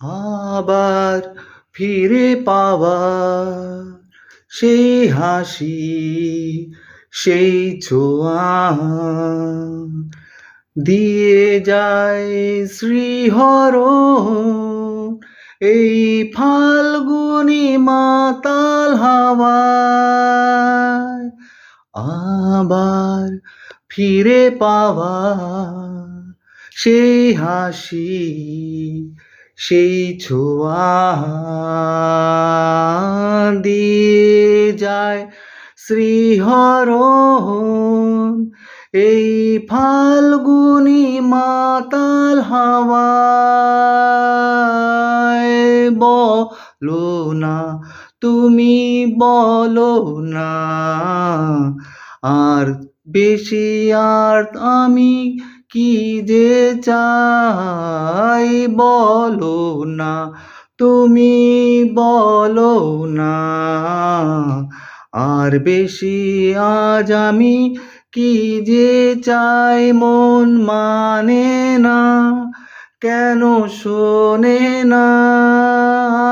আবার ফিরে পাওয়া সেই হাসি, সেই ছোঁয়া দিয়ে যায় শ্রীহরণ এই ফাল্গুনি মাতাল হাওয়া আবার ফিরে পাওয়া সেই হাসি সেই ছোঁয়া দিয়ে যায় শ্রীহরণ। এই ফাল্গুনি মাতাল হাওয়ায় বলো না, তুমি বলো না, আর বেশি আর আমি কি যে চাই বলো না, তুমি বলো না। আর বেশি আজ আমি কি যে চাই মন মানে না, কেন শোনে না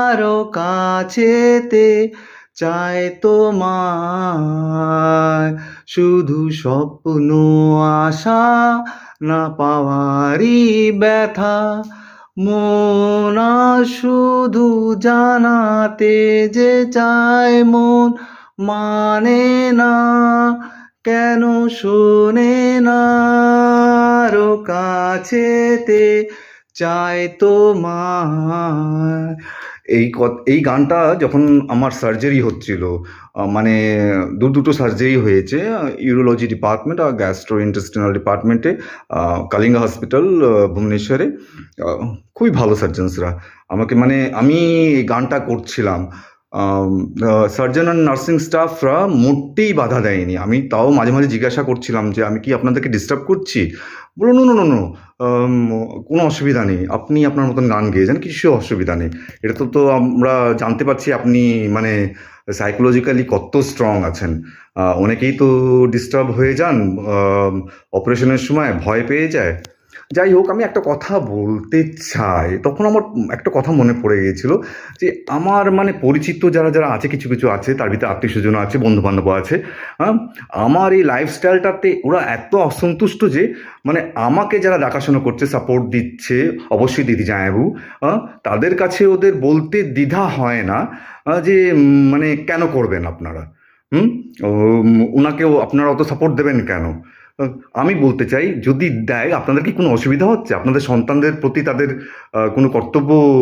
আরও কাছেতে চায় তোমায় শুধু স্বপ্ন, আশা না পাওয়ারই ব্যথা। মন শুধু জানাতে যে চায় মন মানে না, কেন শোনে না। আরও কাছেতে চায় তোমার। এই এই গানটা যখন আমার সার্জারি হচ্ছিল মানে দু, দুটো সার্জারি হয়েছে ইউরোলজি ডিপার্টমেন্ট আর গ্যাস্ট্রো ইন্টেস্টিনাল ডিপার্টমেন্টে কালিঙ্গা হসপিটাল ভুবনেশ্বরে। খুবই ভালো সার্জনসরা আমাকে মানে আমি এই গানটা করছিলাম। সার্জন আর নার্সিং স্টাফরা মোটেই বাধা দেয়নি। আমি তাও মাঝে মাঝে জিজ্ঞাসা করছিলাম যে, আমি কি আপনাদেরকে ডিস্টার্ব করছি? বলো নো নো নো কোনো অসুবিধা নেই। আপনি আপনার মতন গান গেয়ে যান কিছু অসুবিধা নেই? এটা তো তো আমরা জানতে পারছি আপনি মানে সাইকোলজিক্যালি কত স্ট্রং আছেন। অনেকেই তো ডিস্টার্ব হয়ে যান অপারেশনের সময় ভয় পেয়ে যায়। যাই হোক আমি একটা কথা বলতে চাই। তখন আমার একটা কথা মনে পড়ে গিয়েছিল যে আমার মানে পরিচিত যারা যারা আছে কিছু কিছু আছে তার ভিতরে আত্মীয় স্বজন আছে বন্ধু বান্ধব আছে হ্যাঁ? আমার এই লাইফস্টাইলটাতে ওরা এত অসন্তুষ্ট যে মানে আমাকে যারা দেখাশোনা করছে সাপোর্ট দিচ্ছে অবশ্যই দিদি জায়াবু আহ, তাদের কাছে ওদের বলতে দ্বিধা হয় না যে মানে কেন করবেন আপনারা? হুম? ওনাকেও আপনারা অত সাপোর্ট দেবেন কেন? আমি বলতে চাই, যদি দেয়, আপনাদের কি কোনো অসুবিধা হচ্ছে? আপনাদের সন্তানদের প্রতি তাদের কোনো কর্তব্য